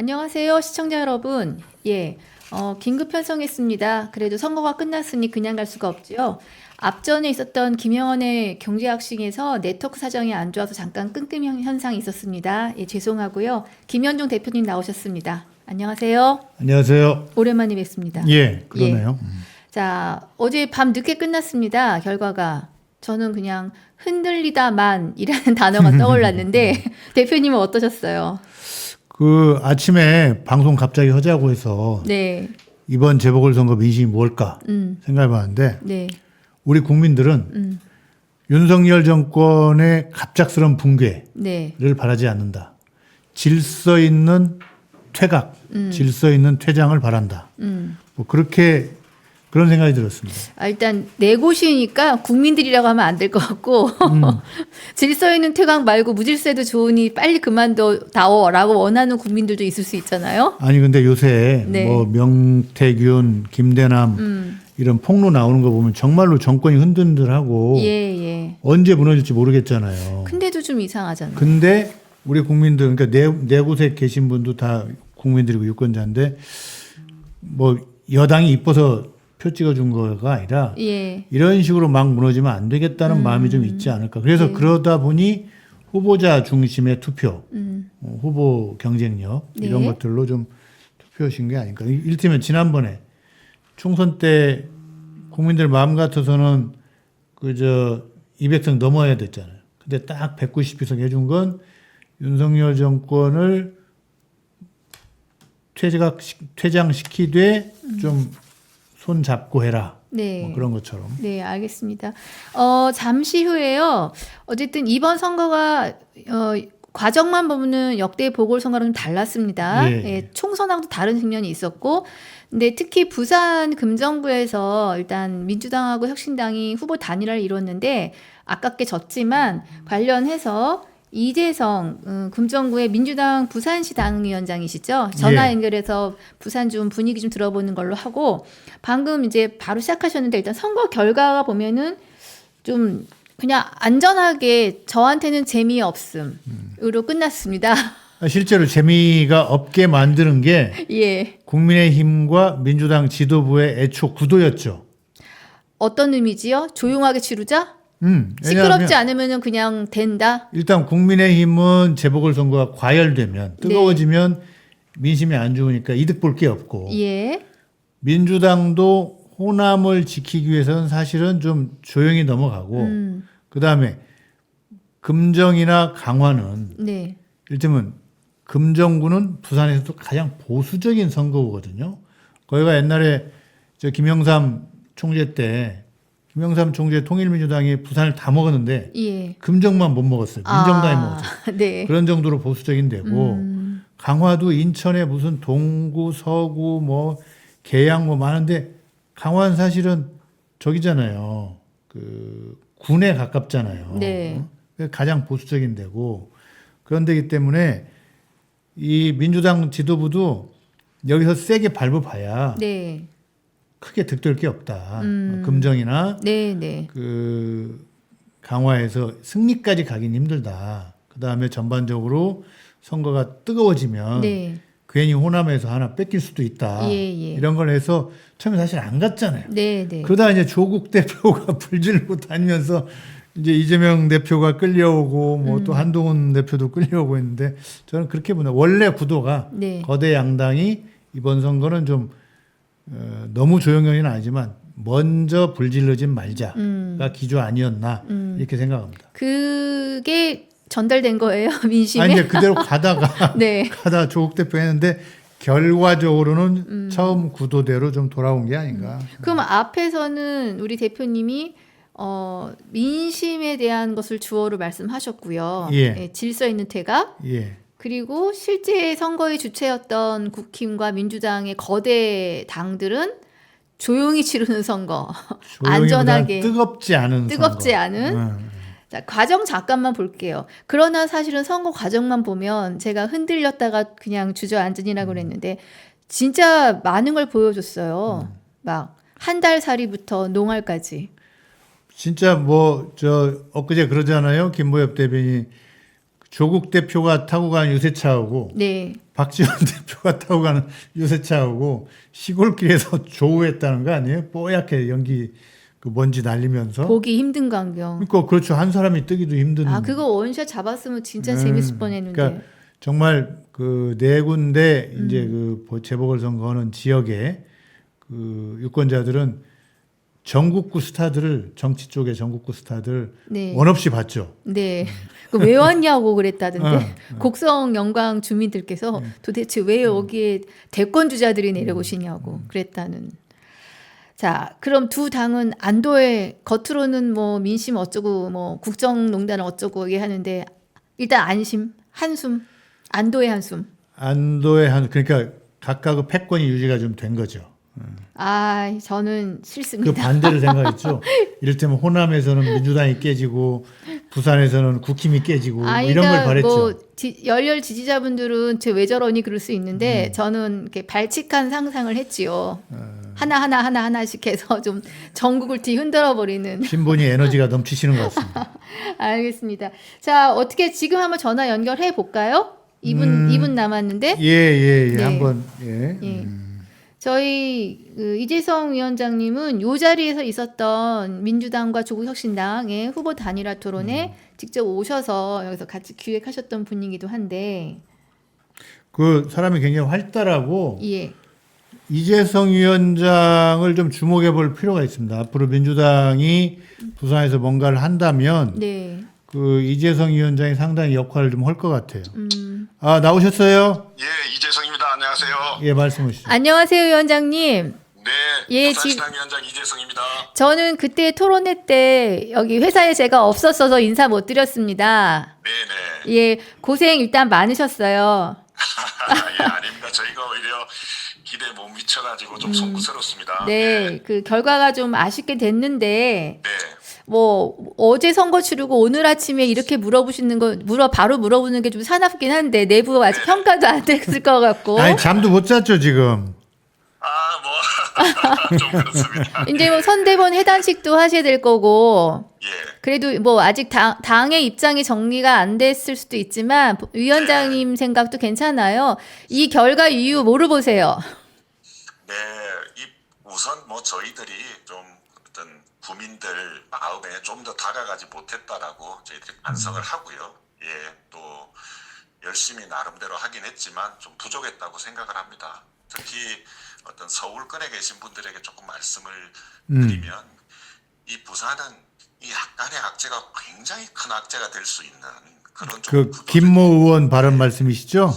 안녕하세요, 시청자 여러분. 예, 어, 긴급 편성했습니다. 그래도 선거가 끝났으니 그냥 갈 수가 없지요. 앞전에 있었던 김영원의 경제학식에서 네트워크 사정이 안 좋아서 잠깐 현- 현상이 있었습니다. 예, 죄송하고요. 김현종 대표님 나오셨습니다. 안녕하세요. 안녕하세요. 오랜만에 뵙습니다. 예, 그러네요. 자, 어제 밤 늦게 끝났습니다. 결과가. 저는 그냥 흔들리다만이라는 단어가 떠올랐는데 대표님은 어떠셨어요? 그 아침에 방송 갑자기 하자고 해서 네, 이번 재보궐선거 민심이 뭘까 음, 생각해봤는데 네, 우리 국민들은 음, 윤석열 정권의 갑작스러운 붕괴를 네, 바라지 않는다. 질서 있는 퇴각, 질서 있는 퇴장을 바란다. 음. 뭐 그렇게 그런 생각이 들었습니다. 아, 일단 네 곳이니까 국민들이라고 하면 안 될 것 같고 질서 있는 퇴각 말고 무질서해도 좋으니 빨리 그만둬다오라고 원하는 국민들도 있을 수 있잖아요. 아니 근데 요새 네. 뭐 명태균, 김대남 음, 이런 폭로 나오는 거 보면 정말로 정권이 흔들흔들하고 예, 예. 언제 무너질지 모르겠잖아요. 근데도 좀 이상하잖아요. 근데 우리 국민들 그러니까 네, 네 곳에 계신 분도 다 국민들이고 유권자인데 뭐 여당이 이뻐서 표 찍어준 거가 아니라 예, 이런 식으로 막 무너지면 안 되겠다는 마음이 좀 있지 않을까. 그래서 그러다 보니 후보자 중심의 투표, 음, 어, 후보 경쟁력 이런 네. 것들로 좀 투표하신 게 아닐까. 이를테면 지난번에 총선 때 국민들 마음 같아서는 그저 200석 넘어야 됐잖아요. 근데 딱 190석 해준 건 윤석열 정권을 퇴각 퇴장시키되 좀 손 잡고 해라. 네. 뭐 그런 것처럼. 네, 알겠습니다. 어, 잠시 후에요. 어쨌든 이번 선거가 어, 과정만 보면은 역대 보궐선거랑 좀 달랐습니다. 예. 예, 총선하고도 다른 측면이 있었고, 근데 특히 부산 금정구에서 일단 민주당하고 혁신당이 후보 단일화를 이뤘는데 아깝게 졌지만 관련해서 이재성 음, 금정구의 민주당 부산시 당위원장이시죠. 전화 예. 연결해서 부산 좀 분위기 좀 들어보는 걸로 하고 방금 이제 바로 시작하셨는데 일단 선거 결과가 보면은 좀 그냥 안전하게 저한테는 재미없음으로 끝났습니다. 아, 실제로 재미가 없게 만드는 게 예. 국민의힘과 민주당 지도부의 애초 구도였죠. 어떤 의미지요? 조용하게 치르자? 음, 시끄럽지 않으면 그냥 된다? 일단 국민의힘은 재보궐선거가 과열되면 뜨거워지면 민심이 안 좋으니까 이득 볼 게 없고 예. 민주당도 호남을 지키기 위해서는 사실은 좀 조용히 넘어가고 음. 그 다음에 금정이나 강화는 네. 이를테면 금정구는 부산에서도 가장 보수적인 선거구거든요. 거기가 옛날에 저 김영삼 총재 때 김영삼 총재 통일민주당이 부산을 다 먹었는데 예. 금정만 못 먹었어요. 민정당이 아, 먹었어요. 네. 그런 정도로 보수적인 데고 음. 강화도 인천에 무슨 동구, 서구, 뭐 계양 뭐 많은데 강화는 사실은 저기잖아요. 그 군에 가깝잖아요. 네. 가장 보수적인 데고 그런 데기 때문에 이 민주당 지도부도 여기서 세게 밟아봐야 네. 크게 득될 게 없다. 음. 금정이나 네, 네. 그 강화에서 승리까지 가긴 힘들다. 그 다음에 전반적으로 선거가 뜨거워지면 네. 괜히 호남에서 하나 뺏길 수도 있다. 예, 예. 이런 걸 해서 처음에 사실 안 갔잖아요. 네, 네. 그러다 이제 조국 대표가 불질고 다니면서 이제 이재명 대표가 끌려오고 뭐 음. 또 한동훈 대표도 끌려오고 했는데 저는 그렇게 보나 원래 구도가 네. 거대 양당이 이번 선거는 좀 어, 너무 조용히는 아니지만 먼저 불질러진 말자가 음. 기조 아니었나 음. 이렇게 생각합니다. 그게 전달된 거예요, 민심에? 아니 이제 그대로 가다가 네. 가다 조국 대표 했는데 결과적으로는 처음 구도대로 좀 돌아온 게 아닌가. 그럼 앞에서는 우리 대표님이 어, 민심에 대한 것을 주어로 말씀하셨고요. 예. 질서 있는 퇴각. 예. 그리고 실제 선거의 주체였던 국힘과 민주당의 거대 당들은 조용히 치르는 선거. 안전하게. 뜨겁지 않은 뜨겁지 선거. 않은? 음. 자, 과정 잠깐만 볼게요. 그러나 사실은 선거 과정만 보면 제가 흔들렸다가 그냥 주저앉으니라고 그랬는데 진짜 많은 걸 보여줬어요. 막한 달 살이부터 농활까지. 진짜 뭐 저 엊그제 그러잖아요. 김보엽 대변인 조국 대표가 타고 가는 유세차하고 네. 박지원 대표가 타고 가는 유세차하고 시골길에서 조우했다는 거 아니에요? 뽀얗게 연기 그 먼지 날리면서. 보기 힘든 광경. 그러니까 그렇죠. 한 사람이 뜨기도 힘든. 아, 그거 원샷 잡았으면 진짜 음, 재밌을 뻔했는데. 그러니까 정말 그 네 군데 음. 이제 그 재보궐 선거는 지역에 그 유권자들은 전국구 스타들을 정치 쪽의 전국구 스타들 네. 원 없이 봤죠. 네. 그왜 왔냐고 그랬다던데. 어, 곡성 영광 주민들께서 도대체 왜 여기에 대권 주자들이 내려오시냐고 그랬다는. 자, 그럼 두 당은 안도에 겉으로는 뭐 민심 어쩌고 뭐 국정농단 어쩌고 얘기하는데 일단 안심, 한숨, 안도의 한숨. 안도의 한 그러니까 각각의 패권이 유지가 좀 된 거죠. 아, 저는 그 싫습니다. 반대를 생각했죠. 이를테면 호남에서는 민주당이 깨지고 부산에서는 국힘이 깨지고 뭐 아, 이런 걸 바랬죠. 뭐 지, 열렬 지지자분들은 쟤 왜 저러니 그럴 수 음. 있는데 저는 이렇게 발칙한 상상을 했지요. 어. 하나 하나 하나 하나씩 해서 좀 전국을 뒤흔들어 버리는. 신분이 에너지가 넘치시는 것 같습니다. 알겠습니다. 자 어떻게 지금 한번 전화 연결해 볼까요? 2분 음. 2분 남았는데 예, 예, 예. 네. 한번 예. 예. 저희 그 이재성 위원장님은 요 자리에서 있었던 민주당과 조국혁신당의 후보 단일화 토론에 음. 직접 오셔서 여기서 같이 기획하셨던 분이기도 한데 그 사람이 굉장히 활달하고 예. 이재성 위원장을 좀 주목해 볼 필요가 있습니다. 앞으로 민주당이 부산에서 뭔가를 한다면 네. 그 이재성 위원장이 상당히 역할을 좀 할 것 같아요. 음. 아, 나오셨어요? 예, 이재성입니다. 안녕하세요. 예, 말씀해 주시죠. 안녕하세요, 위원장님. 네, 예, 부산시당 위원장 이재성입니다. 저는 그때 토론회 때 여기 회사에 제가 없었어서 인사 못 드렸습니다. 네, 네. 예, 고생 일단 많으셨어요. 예, 아닙니다. 저희가 오히려 기대 못 미쳐가지고 좀 송구스럽습니다. 음. 네, 그 결과가 좀 아쉽게 됐는데 네. 뭐 어제 선거 치르고 오늘 아침에 이렇게 물어보시는 거 물어 바로 물어보는 게 좀 사납긴 한데 내부 아직 평가도 안 됐을 것 같고 아니, 잠도 못 잤죠, 지금. 아, 뭐, 좀 그렇습니다. 이제 뭐 선대본 해단식도 하셔야 될 거고 예, 그래도 뭐 아직 당, 당의 입장이 정리가 안 됐을 수도 있지만 위원장님 생각도 괜찮아요. 이 결과 이유 뭐로 보세요? 네. 이 우선 뭐 저희들이 좀 국민들 마음에 좀 더 다가가지 못했다라고 저희들이 반성을 하고요. 예, 또 열심히 나름대로 하긴 했지만 좀 부족했다고 생각을 합니다. 특히 어떤 서울권에 계신 분들에게 조금 말씀을 음. 드리면 이 부산은 이 약간의 악재가 굉장히 큰 악재가 될 수 있는 그런 좀그 김모 의원 발언 말씀이시죠?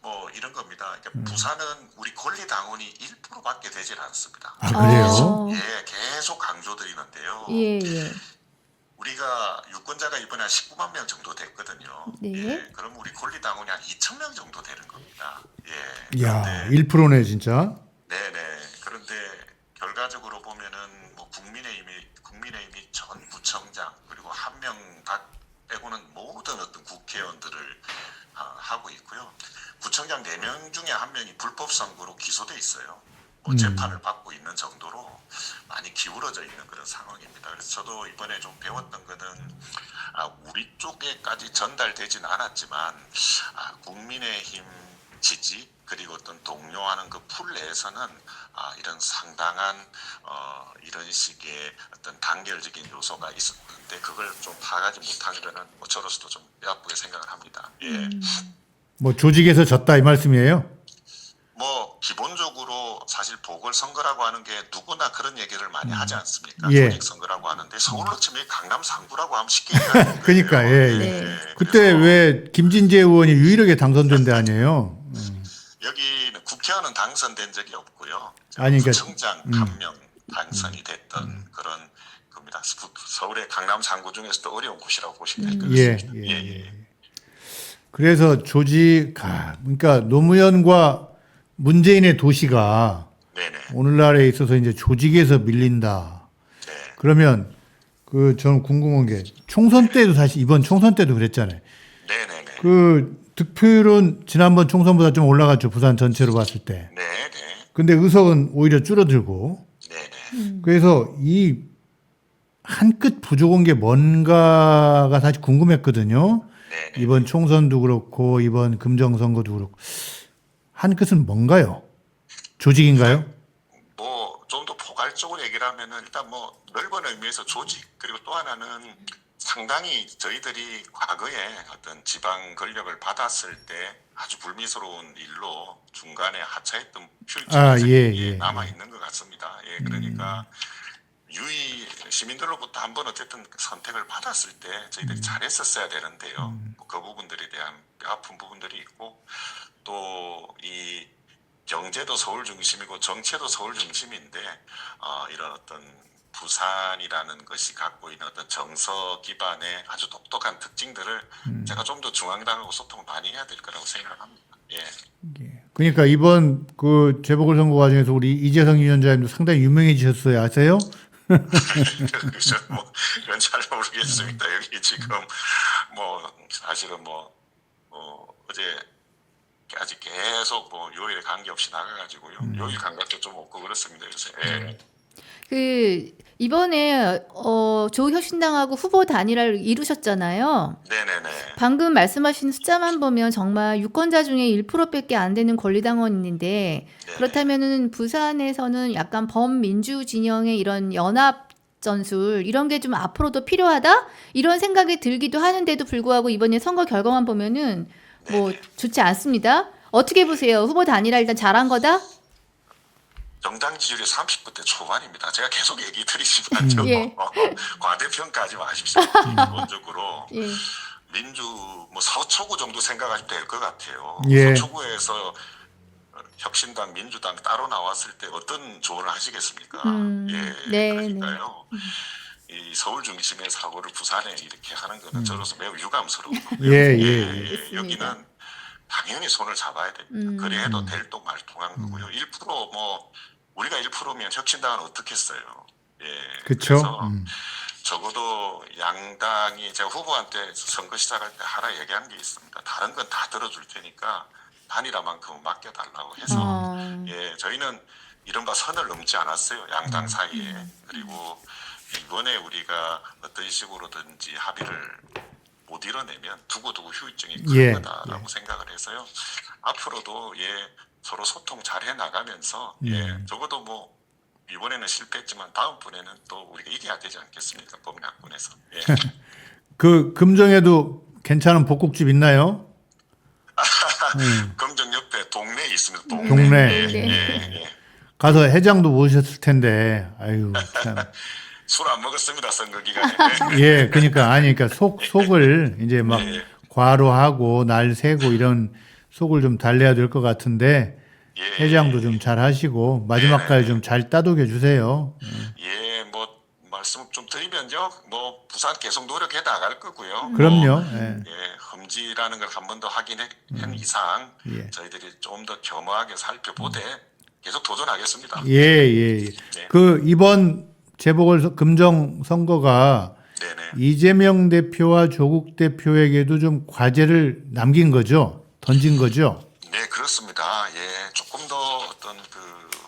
뭐 이런 겁니다. 그러니까 음. 부산은 우리 권리 당원이 1%밖에 되질 않습니다. 아, 그래요? 어, 예, 계속 강조드리는데요. 예, 예. 우리가 유권자가 이번에 한 19만 명 정도 됐거든요. 네. 예, 그럼 우리 권리 당원이 한 2천 명 정도 되는 겁니다. 예. 야, 그런데 1%네, 진짜. 네네. 그런데 결과적으로 보면은 뭐 국민의힘이 국민의힘이 전 구청장 그리고 한 명 다 빼고는 모든 어떤 국회의원들을 아, 하고 있고요. 구청장 네 명 중에 한 명이 불법 선거로 기소돼 있어요. 뭐 음. 재판을 받고 있는 정도로 많이 기울어져 있는 그런 상황입니다. 그래서 저도 이번에 좀 배웠던 거는 아, 우리 쪽에까지 전달되진 않았지만 아, 국민의힘 지지 그리고 어떤 동료하는 그 풀 내에서는 아, 이런 상당한 어, 이런 식의 어떤 단결적인 요소가 있었는데 그걸 좀 파악하지 못한 거는 뭐 저로서도 좀 뼈아프게 생각을 합니다. 예. 음. 뭐 조직에서 졌다 이 말씀이에요? 뭐 사실 보궐선거라고 하는 게 누구나 그런 얘기를 많이 하지 않습니까? 예. 조직선거라고 하는데 서울로 치면 강남 상구라고 하면 쉽게 얘기하는 거예요. 그러니까, 예, 예. 네. 그때 왜 김진재 의원이 유일하게 당선된 데 아니에요? 여기는 국회의원은 당선된 적이 없고요. 아니, 그러니까- 구청장 한 명 당선이 됐던 그런 겁니다. 부- 서울의 강남 상구 중에서도 어려운 곳이라고 보시면 될 것 예, 같습니다. 예, 예, 예. 그래서 조직, 아, 그러니까 노무현과 문재인의 도시가 네네. 오늘날에 있어서 이제 조직에서 밀린다. 네. 그러면 그 저는 궁금한 게 총선 때도 사실 이번 총선 때도 그랬잖아요. 네네네. 그 득표율은 지난번 총선보다 좀 올라갔죠. 부산 전체로 봤을 때. 네네. 근데 의석은 오히려 줄어들고. 네네. 그래서 이 한 끗 부족한 게 뭔가가 사실 궁금했거든요. 네. 이번 총선도 그렇고 이번 금정 선거도 그렇고 한 끝은 뭔가요? 조직인가요? 뭐 좀 더 포괄적으로 얘기를 하면은 일단 뭐 넓은 의미에서 조직 그리고 또 하나는 상당히 저희들이 과거에 어떤 지방 권력을 받았을 때 아주 불미스러운 일로 중간에 하차했던 아, 퓨즈이 예, 예, 남아 있는 것 같습니다. 예, 그러니까 유의 시민들로부터 한번 어쨌든 선택을 받았을 때 저희들이 잘했었어야 되는데요. 뭐그 부분들에 대한 아픈 부분들이 있고 또 이 경제도 서울 중심이고 정체도 서울 중심인데 어, 이런 어떤 부산이라는 것이 갖고 있는 어떤 정서 기반의 아주 독특한 특징들을 제가 좀 더 중앙당하고 소통을 많이 해야 될 거라고 생각합니다. 예. 예. 그러니까 이번 그 재보궐 선거 과정에서 우리 이재성 위원장님도 상당히 유명해지셨어요. 아세요? 그래서 뭐 이건 잘 모르겠습니다. 여기 지금 뭐 사실은 뭐 어, 어제 아직 계속 뭐 요일에 관계없이 나가가지고요. 요일 감각도 좀 없고 그렇습니다. 요새. 예. 그 이번에 어, 조혁신당하고 후보 단일화를 이루셨잖아요. 네네네. 방금 말씀하신 숫자만 보면 정말 유권자 중에 1%밖에 안 되는 권리당원인데 네네. 그렇다면은 부산에서는 약간 범민주 진영의 이런 연합 전술 이런 게 좀 앞으로도 필요하다 이런 생각이 들기도 하는데도 불구하고 이번에 선거 결과만 보면은 뭐. 좋지 않습니다. 어떻게 보세요? 후보 단일화 일단 잘한 거다? 정당 지지율이 30%대 초반입니다. 제가 계속 얘기 드리지만 좀 예. 과대평가하지 마십시오. 기본적으로 예. 민주 뭐 서초구 정도 생각하시면 될 것 같아요. 예. 서초구에서 혁신당, 민주당 따로 나왔을 때 어떤 조언을 하시겠습니까? 음, 예, 네, 그러니까요. 이 서울 중심의 사고를 부산에 이렇게 하는 거는 저로서 매우 유감스럽고 예, 예, 예. 알겠습니다. 여기는 당연히 손을 잡아야 됩니다. 음. 그래도 될또 말통한 거고요. 1%뭐 우리가 1%면 혁신당은 어떻겠어요? 예. 그쵸? 그래서 음. 적어도 양당이 제가 후보한테 선거 시작할 때 하나 얘기한 게 있습니다. 다른 건 다 들어줄 테니까 단일화만큼은 맡겨달라고 해서 어, 예 저희는 이른바 선을 넘지 않았어요 양당 사이에 그리고 이번에 우리가 어떤 식으로든지 합의를 못 이뤄내면 두고두고 후유증이 큰 예, 거다라고 생각을 해서요 앞으로도 예 서로 소통 잘 해 나가면서 음. 예 적어도 뭐 이번에는 실패했지만 다음번에는 또 우리가 이겨야 되지 않겠습니까 범야권에서 예. 그 금정에도 괜찮은 복국집 있나요? 음. 금정 옆에 동네에 있습니다 동네, 동네. 예, 네. 예, 예. 가서 회장도 모셨을 텐데. 아유, 참. 술 안 먹었습니다 선거 기간에 예, 그러니까 아니 그러니까 속 속을 이제 막 예. 과로하고 날 세고 이런 속을 좀 달래야 될 것 같은데 예, 회장도 좀 잘 하시고 마지막까지 좀 잘 따독여 주세요. 예, 뭐 말씀 좀 드리면요, 뭐 부산 계속 노력해 나갈 거고요. 그럼요. 뭐, 예. 예, 험지라는 걸 한 번 더 확인한 이상 예. 저희들이 좀 더 겸허하게 살펴보되 계속 도전하겠습니다. 예, 예. 예. 네. 그 이번 재보궐 서- 금정 선거가 네네. 이재명 대표와 조국 대표에게도 좀 과제를 남긴 거죠. 던진 거죠. 네, 그렇습니다. 예, 조금 더 어떤 그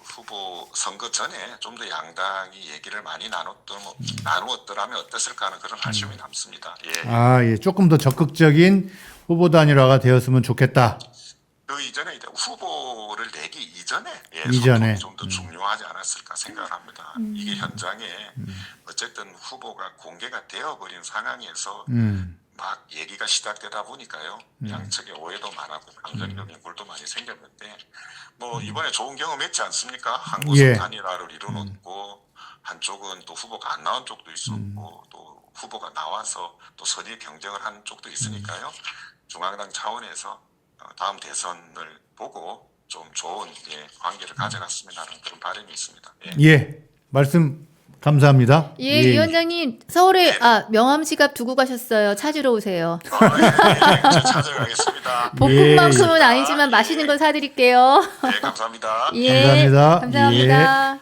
후보 선거 전에 좀 더 양당이 얘기를 많이 나눴던 나누었더라면 어땠을까 하는 그런 아쉬움이 남습니다. 예. 아, 예. 조금 더 적극적인 후보 단일화가 되었으면 좋겠다. 그 이전에 이제 후보를 내기 이전에 예, 이전에. 소통이 좀더 중요하지 않았을까 생각을 합니다. 이게 현장에 어쨌든 후보가 공개가 되어버린 상황에서 음. 막 얘기가 시작되다 보니까요 양측에 오해도 많았고 감정적인 골도 많이 생겼는데 뭐 이번에 좋은 경험했지 않습니까? 한국은 예. 단일화를 이뤄놓고 한쪽은 또 후보가 안 나온 쪽도 있었고 또 후보가 나와서 또 선의 경쟁을 한 쪽도 있으니까요 중앙당 차원에서 어, 다음 대선을 보고 좀 좋은 예, 관계를 가져갔으면 하는 그런 바람이 있습니다. 예. 예. 말씀 감사합니다. 예, 위원장님 서울에 아 명함 지갑 두고 가셨어요. 찾으러 오세요. 어, 예, 예, 저 찾아가겠습니다. 볶음만큼은 예. 아니지만 맛있는 거 사드릴게요. 네, 감사합니다. 예, 감사합니다. 감사합니다.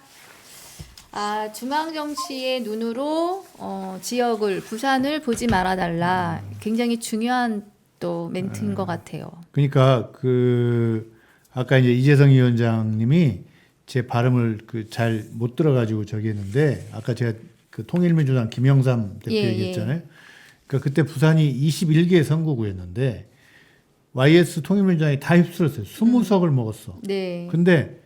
아, 중앙 정치의 눈으로 어, 지역을 부산을 보지 말아달라. 굉장히 중요한 또 멘트인 것 같아요. 그러니까 그 아까 이제 이재성 위원장님이 제 발음을 그 잘 못 들어가지고 저기 했는데 아까 제가 그 통일민주당 김영삼 대표 예, 얘기했잖아요. 그러니까 그때 부산이 21개 선거구였는데 YS 통일민주당이 다 휩쓸었어요. 20석을 먹었어. 네. 근데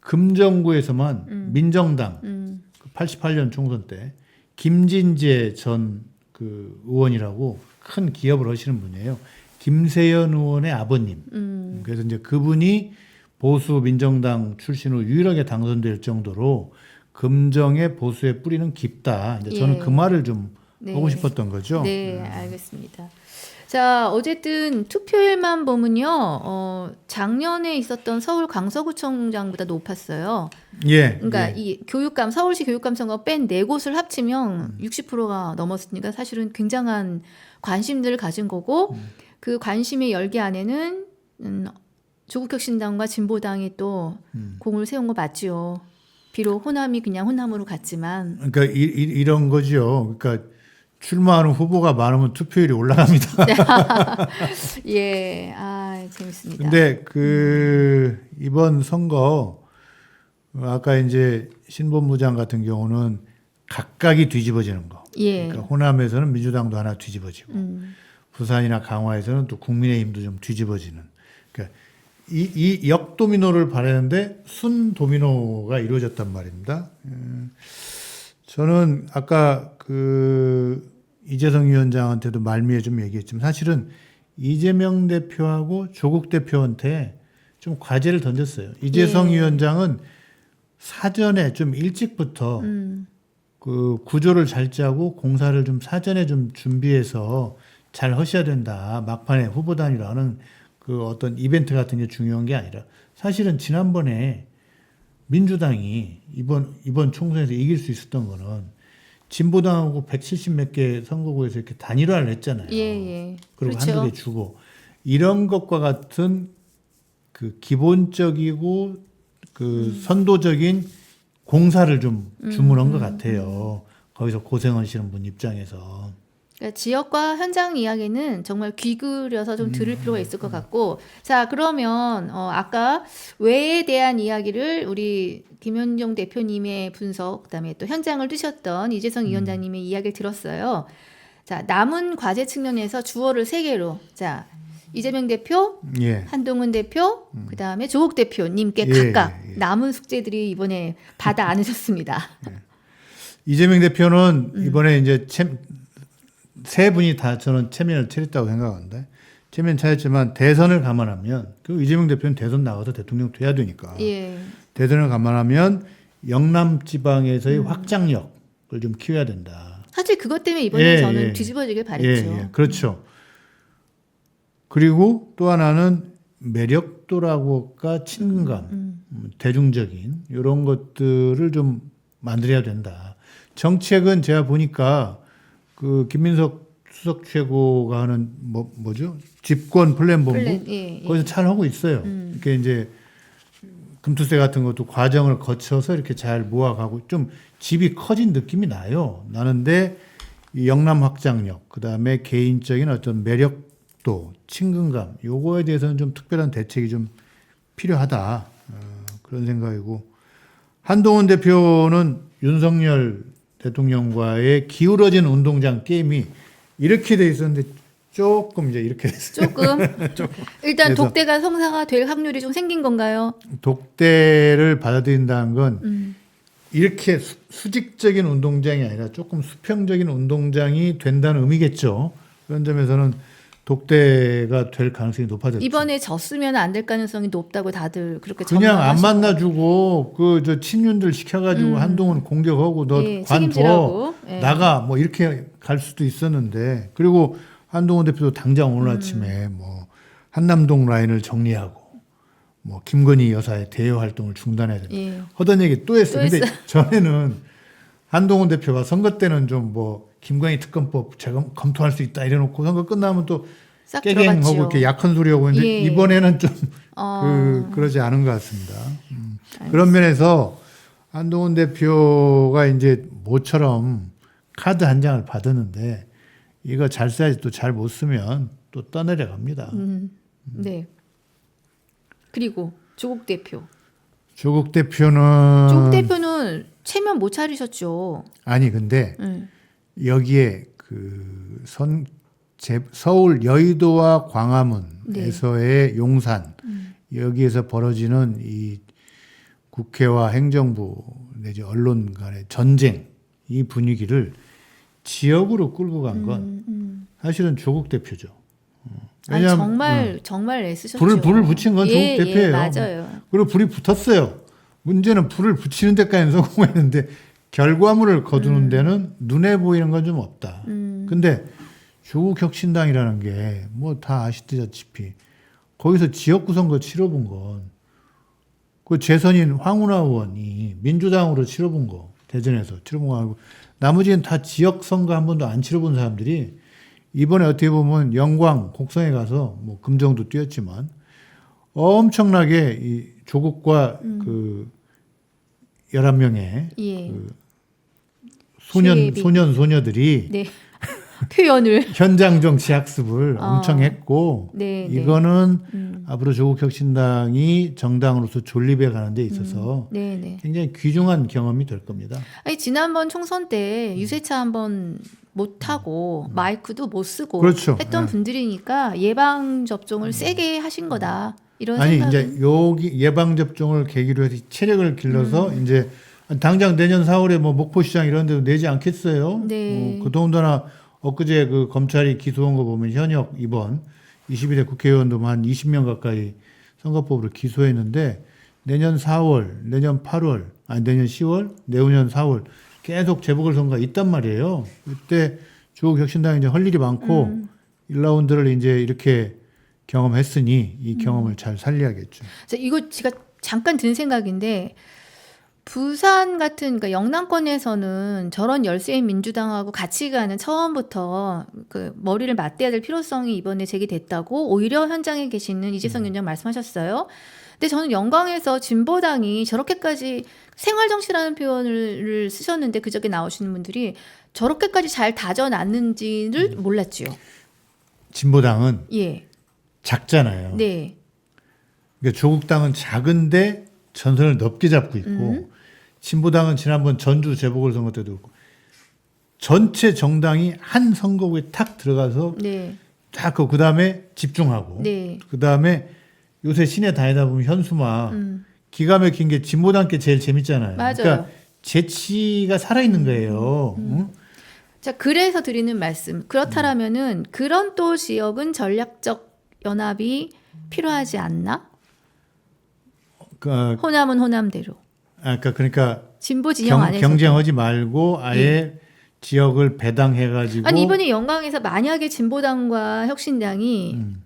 금정구에서만 민정당 음. 그 88년 총선 때 김진재 전 그 의원이라고 큰 기업을 하시는 분이에요. 김세연 의원의 아버님. 음. 그래서 이제 그분이 보수 민정당 출신으로 유일하게 당선될 정도로 금정의 보수의 뿌리는 깊다. 이제 저는 예. 그 말을 좀 네. 하고 싶었던 거죠. 네, 알겠습니다. 자, 어쨌든 투표율만 보면요, 어, 작년에 있었던 서울 강서구청장보다 높았어요. 예. 그러니까 예. 이 교육감, 서울시 교육감 선거 뺀 네 곳을 합치면 60%가 넘었으니까 사실은 굉장한 관심들을 가진 거고, 음. 그 관심의 열기 안에는, 음, 조국혁신당과 진보당이 또 음. 공을 세운 거 맞지요. 비록 호남이 그냥 호남으로 갔지만, 그러니까 이, 이, 이런 거죠. 그러니까 출마하는 후보가 많으면 투표율이 올라갑니다. 예, 아, 재밌습니다. 근데 그 이번 선거 아까 이제 신본부장 같은 경우는 각각이 뒤집어지는 거. 예. 그러니까 호남에서는 민주당도 하나 뒤집어지고 음. 부산이나 강화에서는 또 국민의힘도 좀 뒤집어지는. 그러니까 이, 이 역도미노를 바라는데 순도미노가 이루어졌단 말입니다. 음, 저는 아까 그 이재성 위원장한테도 말미에 좀 얘기했지만 사실은 이재명 대표하고 조국 대표한테 좀 과제를 던졌어요. 이재성 예. 위원장은 사전에 좀 일찍부터 음. 그 구조를 잘 짜고 공사를 좀 사전에 좀 준비해서 잘 하셔야 된다. 막판에 후보단이라는 그 어떤 이벤트 같은 게 중요한 게 아니라 사실은 지난번에 민주당이 이번 이번 총선에서 이길 수 있었던 거는 진보당하고 170 몇 개 선거구에서 이렇게 단일화를 했잖아요. 예, 예. 그리고 그렇죠. 한두 개 주고 이런 것과 같은 그 기본적이고 그 음. 선도적인 공사를 좀 주문한 것 같아요. 거기서 고생하시는 분 입장에서. 그러니까 지역과 현장 이야기는 정말 귀그려서 좀 들을 필요가 있을 것 같고 자 그러면 어, 아까 외에 대한 이야기를 우리 김현정 대표님의 분석 그다음에 또 현장을 뛰셨던 이재성 위원장님의 이야기를 들었어요. 자 남은 과제 측면에서 주어를 세 개로 자 이재명 대표, 예. 한동훈 대표, 그 다음에 조국 대표님께 예, 각각 예, 예. 남은 숙제들이 이번에 받아 안으셨습니다. 이재명 대표는 음. 이번에 이제 챔, 세 분이 다 저는 체면을 차렸다고 생각하는데 체면 차렸지만 대선을 감안하면 그 이재명 대표는 대선 나가서 대통령 돼야 되니까 예. 대선을 감안하면 영남 지방에서의 음. 확장력을 좀 키워야 된다. 사실 그것 때문에 이번에 예, 저는 예. 뒤집어지길 바랬죠. 예, 예, 그렇죠. 그리고 또 하나는 매력도라고까 친근감, 음. 음, 대중적인 이런 것들을 좀 만들어야 된다. 정책은 제가 보니까 그 김민석 수석 최고가 하는 뭐 뭐죠? 집권 플랜 본부 플랜, 예, 예. 거기서 잘 하고 있어요. 음. 이렇게 이제 금투세 같은 것도 과정을 거쳐서 이렇게 잘 모아가고 좀 집이 커진 느낌이 나요. 나는데 이 영남 확장력, 그 다음에 개인적인 어떤 매력도, 친근감, 요거에 대해서는 좀 특별한 대책이 좀 필요하다. 어, 그런 생각이고 한동훈 대표는 윤석열 대통령과의 기울어진 운동장 게임이 이렇게 돼 있었는데 조금 이제 이렇게 됐어요. 조금 일단 그래서- 독대가 성사가 될 확률이 좀 생긴 건가요? 독대를 받아들인다는 건 음. 이렇게 수, 수직적인 운동장이 아니라 조금 수평적인 운동장이 된다는 의미겠죠. 그런 점에서는 독대가 될 가능성이 높아졌죠. 이번에 졌으면 안 될 가능성이 높다고 다들 그렇게 그냥 안. 만나주고 그 저 친윤들 시켜가지고 음. 한동훈 공격하고 너 예, 관둬. 예. 나가 뭐 이렇게 갈 수도 있었는데 그리고 한동훈 대표도 당장 오늘 음. 아침에 뭐 한남동 라인을 정리하고 뭐 김건희 여사의 대외 활동을 중단해야 된다. 예. 하던 얘기 또 했어요. 또 근데 전에는 한동훈 대표가 선거 때는 좀뭐 김건희 특검법 제가 검토할 수 있다 이래놓고 선거 끝나면 또싹 깨갱하고. 이렇게 약한 소리 하고 있는데 예. 이번에는 좀 어. 그, 그러지 않은 것 같습니다. 음. 그런 면에서 한동훈 대표가 이제 모처럼 카드 한 장을 받았는데 이거 잘 써야지 또 잘 못 쓰면 또 떠내려 갑니다. 음. 네. 그리고 조국 대표. 조국 대표는 조국 대표는 체면 못 차리셨죠. 아니 근데 음. 여기에 그 그선 서울 여의도와 광화문에서의 용산 여기에서 벌어지는 이 국회와 행정부 내지 언론 간의 전쟁 이 분위기를 지역으로 끌고 간건 음, 음. 사실은 조국 대표죠. 어. 아니, 왜냐하면 정말 정말 애쓰셨죠. 불을- 불을 붙인 건 조국 예, 대표예요. 예, 맞아요. 그리고 불이 붙었어요. 문제는 불을 붙이는 데까지 성공했는데 결과물을 거두는 데는 눈에 보이는 건 좀 없다. 음. 근데 조국 혁신당이라는 게 뭐 다 아시다시피 거기서 지역구 선거 치러본 건 그 재선인 황운하 의원이 민주당으로 치러본 거 대전에서 치러본 거 하고 나머지는 다 지역 선거 한 번도 안 치러본 사람들이 이번에 어떻게 보면 영광 곡성에 가서 뭐 금정도 뛰었지만 엄청나게 이 조국과 그 11명의 예. 그 소년 쉐이비. 소년 소녀들이 네. 표현을 현장 정치 학습을 어. 엄청 했고 네, 네. 이거는 음. 앞으로 조국 혁신당이 정당으로서 존립해 가는 데 있어서 네, 네. 굉장히 귀중한 경험이 될 겁니다. 아니 지난번 총선 때 유세차 한번 못 타고 마이크도 못 쓰고 음. 그렇죠. 했던 네. 음. 분들이니까 예방 접종을 세게 하신 거다. 이런 아니 생각은 이제 여기 예방 접종을 계기로 해서 체력을 길러서 음. 이제 당장 내년 4월에 뭐 목포시장 이런 데도 내지 않겠어요. 네. 어, 그동안나 엊그제 그 검찰이 기소한 거 보면 현역 이번 22대 국회의원도 한 20명 가까이 선거법으로 기소했는데 내년 4월, 내년 8월, 아니 내년 10월, 내후년 4월 계속 재보궐선거가 있단 말이에요. 그때 조국 혁신당이 이제 할 일이 많고 음. 1라운드를 이제 이렇게 경험했으니 이 음. 경험을 잘 살려야겠죠. 자, 이거 제가 잠깐 든 생각인데 부산 같은 그러니까 영남권에서는 저런 열세인 민주당하고 같이 가는 처음부터 그 머리를 맞대야 될 필요성이 이번에 제기됐다고 오히려 현장에 계시는 이재성 위원장 말씀하셨어요. 근데 저는 영광에서 진보당이 저렇게까지 생활 정치라는 표현을 쓰셨는데 그저께 나오시는 분들이 저렇게까지 잘 다져놨는지를 몰랐지요. 진보당은 예. 작잖아요. 네. 그러니까 조국당은 작은데 전선을 넓게 잡고 있고 음. 진보당은 지난번 전주 재보궐선거 때도 그렇고 전체 정당이 한 선거구에 탁 들어가서 네. 딱그 다음에 집중하고 네. 그 다음에 요새 시내 다니다 보면 현수막 음. 기가 막힌 게 진보당 게 제일 재밌잖아요. 맞아요. 음. 그러니까 재치가 살아 있는 거예요. 응? 자, 그래서 드리는 말씀. 그렇다라면은 그런 또 지역은 전략적 연합이 필요하지 않나? 그러니까, 호남은 호남대로. 아까 그러니까 진보 진영 경, 안에서. 경쟁하지 말고 아예 지역을 배당해가지고 아니 이번에 영광에서 만약에 진보당과 혁신당이 음.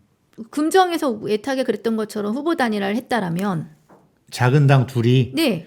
금정에서 애타게 그랬던 것처럼 후보 단일화를 했다라면 작은 당 둘이 네.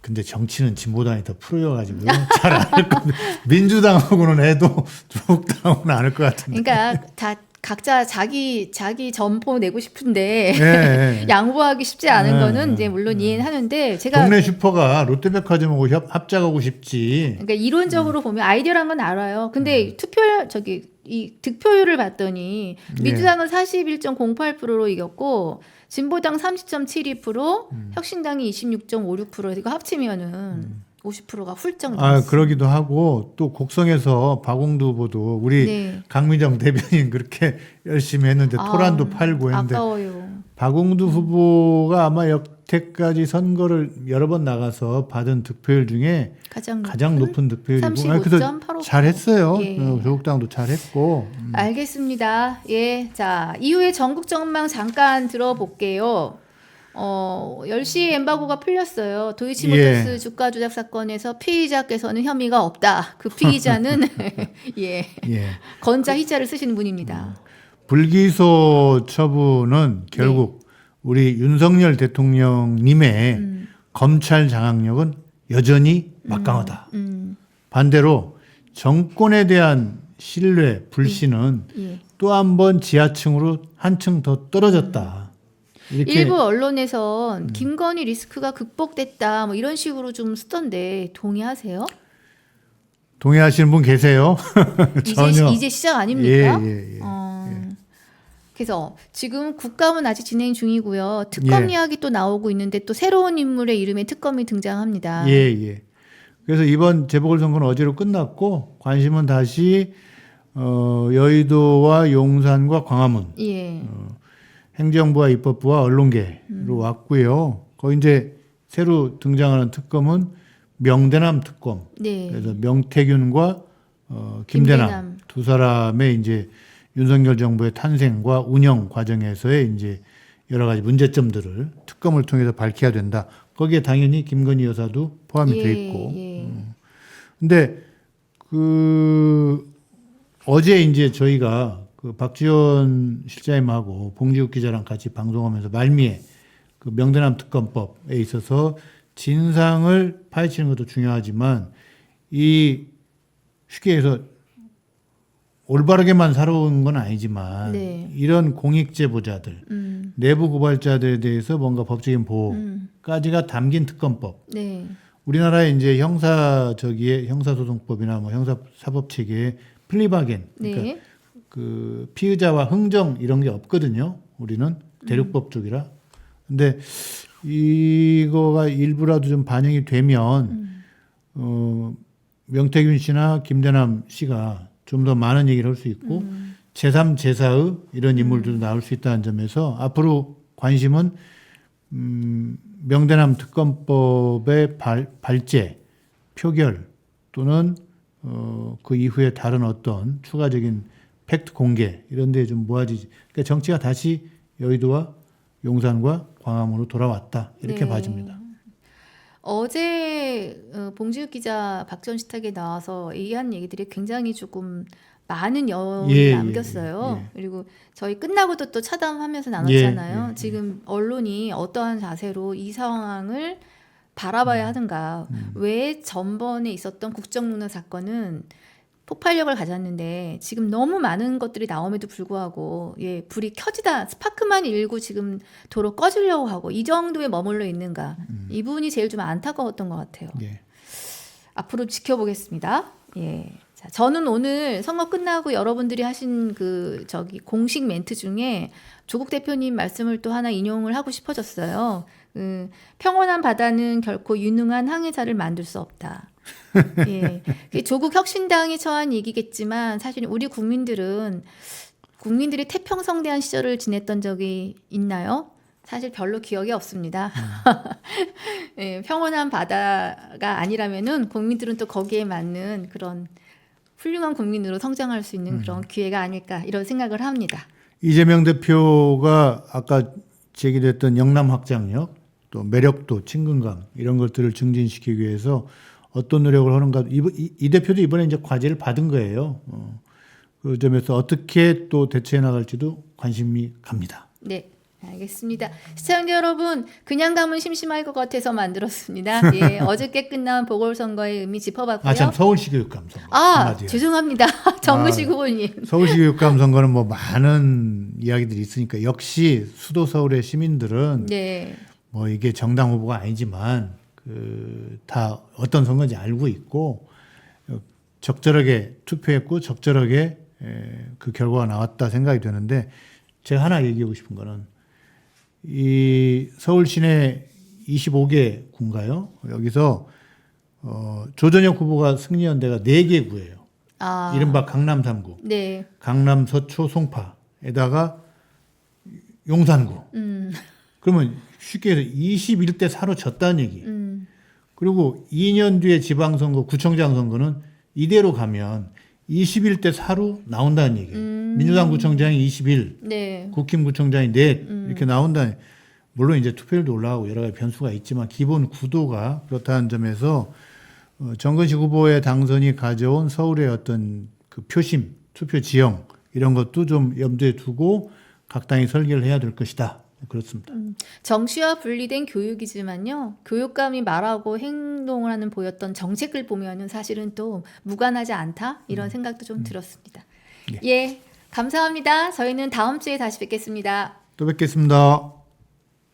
근데 정치는 진보당이 더 프로여가지고 잘안할 겁니다. 민주당하고는 해도 조국당하고는 안할 것 같은데. 그러니까 다 각자 자기 자기 점포 내고 싶은데 예, 예. 양보하기 쉽지 않은 네, 거는 네, 이제 물론 이해는 하는데 제가 동네 슈퍼가 롯데백화점하고 협, 합작하고 싶지. 그러니까 이론적으로 보면 아이디어란 건 알아요. 근데 투표율 저기 이 득표율을 봤더니 민주당은 41.08%로 이겼고 진보당 30.72%, 혁신당이 26.56% 이거 합치면은 50%가 훌쩍 아. 그러기도 하고 또 곡성에서 박홍두 후보도 우리 네. 강미정 대변인 그렇게 열심히 했는데 아, 토란도 팔고 했는데 아까워요. 박홍두 후보가 아마 여태까지 선거를 여러 번 나가서 받은 득표율 중에 가장 가장 높은 득표율이고 아니, 35.85%. 잘했어요. 예. 어, 조국당도 잘했고 알겠습니다. 예. 자, 이후에 전국 전망 잠깐 들어볼게요. 어, 10시에 엠바고가 풀렸어요. 도이치모터스 예. 주가 조작 사건에서 피의자께서는 혐의가 없다. 그 피의자는 예. 예. 건자 희자를 쓰시는 분입니다. 불기소 처분은 결국 네. 우리 윤석열 대통령님의 음. 검찰 장악력은 여전히 막강하다. 음. 반대로 정권에 대한 신뢰, 불신은 예. 또한 번 지하층으로 한층 더 떨어졌다. 음. 일부 언론에선 김건희 리스크가 극복됐다. 뭐 이런 식으로 좀 쓰던데 동의하세요? 동의하시는 분 계세요? 이제 전혀. 이제 시작 아닙니까? 예, 예, 예. 어, 그래서 지금 국감은 아직 진행 중이고요. 특검 예. 이야기 또 나오고 있는데 또 새로운 인물의 이름에 특검이 등장합니다. 예, 예. 그래서 이번 재보궐선거는 어제로 끝났고 관심은 다시 어, 여의도와 용산과 광화문 예. 행정부와 입법부와 언론계로 왔고요. 거기 이제 새로 등장하는 특검은 명대남 특검. 네. 그래서 명태균과 어, 김대남, 김대남. 두 사람의 이제 윤석열 정부의 탄생과 운영 과정에서의 이제 여러 가지 문제점들을 특검을 통해서 밝혀야 된다. 거기에 당연히 김건희 여사도 포함이 돼 있고. 예. 근데 그 어제 이제 저희가 그 박지원 실장님하고 봉지욱 기자랑 같이 방송하면서 말미에 그 명대남 특검법에 있어서 진상을 파헤치는 것도 중요하지만 이 쉽게 해서 올바르게만 살아온 건 아니지만 네. 이런 공익 제보자들 음. 내부 고발자들에 대해서 뭔가 법적인 음. 보호까지가 담긴 특검법 네. 우리나라에 이제 형사 저기에 형사소송법이나 뭐 형사 사법 체계에 플리바겐 그러니까 네. 그 피의자와 흥정 이런 게 없거든요. 우리는 대륙법 쪽이라. 근데 이거가 일부라도 좀 반영이 되면 어 명태균 씨나 김대남 씨가 좀 더 많은 얘기를 할 수 있고 제3, 제4의 이런 인물들도 나올 수 있다는 점에서 앞으로 관심은 음, 명대남 특검법의 발, 발제, 표결 또는 어, 그 이후에 다른 어떤 추가적인 팩트 공개 이런 데에 좀 모아지지. 그러니까 정치가 다시 여의도와 용산과 광화문으로 돌아왔다. 이렇게 네. 봐집니다. 어제 어, 봉지욱 기자 박전 식탁에 나와서 얘기한 얘기들이 굉장히 조금 많은 여운을 예, 예, 남겼어요. 예. 그리고 저희 끝나고도 또 차담하면서 나눴잖아요. 예, 예, 예. 지금 언론이 어떠한 자세로 이 상황을 바라봐야 음. 하는가. 왜 전번에 있었던 국정농단 사건은 폭발력을 가졌는데 지금 너무 많은 것들이 나옴에도 불구하고 예 불이 켜지다 스파크만 일고 지금 도로 꺼지려고 하고 이 정도에 머물러 있는가 음. 이 부분이 제일 좀 안타까웠던 것 같아요. 예. 앞으로 지켜보겠습니다. 예. 자, 저는 오늘 선거 끝나고 여러분들이 하신 그 저기 공식 멘트 중에 조국 대표님 말씀을 또 하나 인용을 하고 싶어졌어요. 그 평온한 바다는 결코 유능한 항해자를 만들 수 없다. 예. 그게 조국 혁신당이 처한 얘기겠지만 사실 우리 국민들은 국민들이 태평성대한 시절을 지냈던 적이 있나요? 사실 별로 기억이 없습니다. 예, 평온한 바다가 아니라면은 국민들은 또 거기에 맞는 그런 훌륭한 국민으로 성장할 수 있는 그런 기회가 아닐까 이런 생각을 합니다. 이재명 대표가 아까 제기됐던 영남 확장력, 또 매력도, 친근감 이런 것들을 증진시키기 위해서 어떤 노력을 하는가. 이, 이, 이 대표도 이번에 이제 과제를 받은 거예요. 어, 그 점에서 어떻게 또 대처해 나갈지도 관심이 갑니다. 네. 알겠습니다. 시청자 여러분, 그냥 가면 심심할 것 같아서 만들었습니다. 예, 어저께 끝난 보궐선거의 의미 짚어봤고요. 아 참 서울시 교육감 선거 아, 한마디로. 죄송합니다. 정무식 후보님. 서울시 교육감 선거는 뭐 많은 이야기들이 있으니까 역시 수도 서울의 시민들은 네. 뭐 이게 정당 후보가 아니지만 그 다 어떤 선거인지 알고 있고 어, 적절하게 투표했고 적절하게 에, 그 결과가 나왔다 생각이 되는데 제가 하나 얘기하고 싶은 거는 이 서울 시내 25개 구인가요? 여기서 어, 조전혁 후보가 승리한 데가 4개 구예요. 아. 이른바 강남 3구. 네. 강남 서초 송파에다가 용산구. 음. 그러면 쉽게 해서 21대 4로 졌다는 얘기. 음. 그리고 2년 뒤에 지방선거, 구청장 선거는 이대로 가면 21대 4로 나온다는 얘기예요. 음. 민주당 구청장이 21, 네. 국힘 구청장이 넷 음. 이렇게 나온다. 물론 이제 투표율도 올라가고 여러 가지 변수가 있지만 기본 구도가 그렇다는 점에서 어, 정근식 후보의 당선이 가져온 서울의 어떤 그 표심, 투표 지형 이런 것도 좀 염두에 두고 각 당이 설계를 해야 될 것이다. 그렇습니다. 정시와 분리된 교육이지만요. 교육감이 말하고 행동을 하는 보였던 정책을 보면은 사실은 또 무관하지 않다 이런 생각도 좀 들었습니다. 예, 감사합니다. 저희는 다음 주에 다시 뵙겠습니다. 또 뵙겠습니다.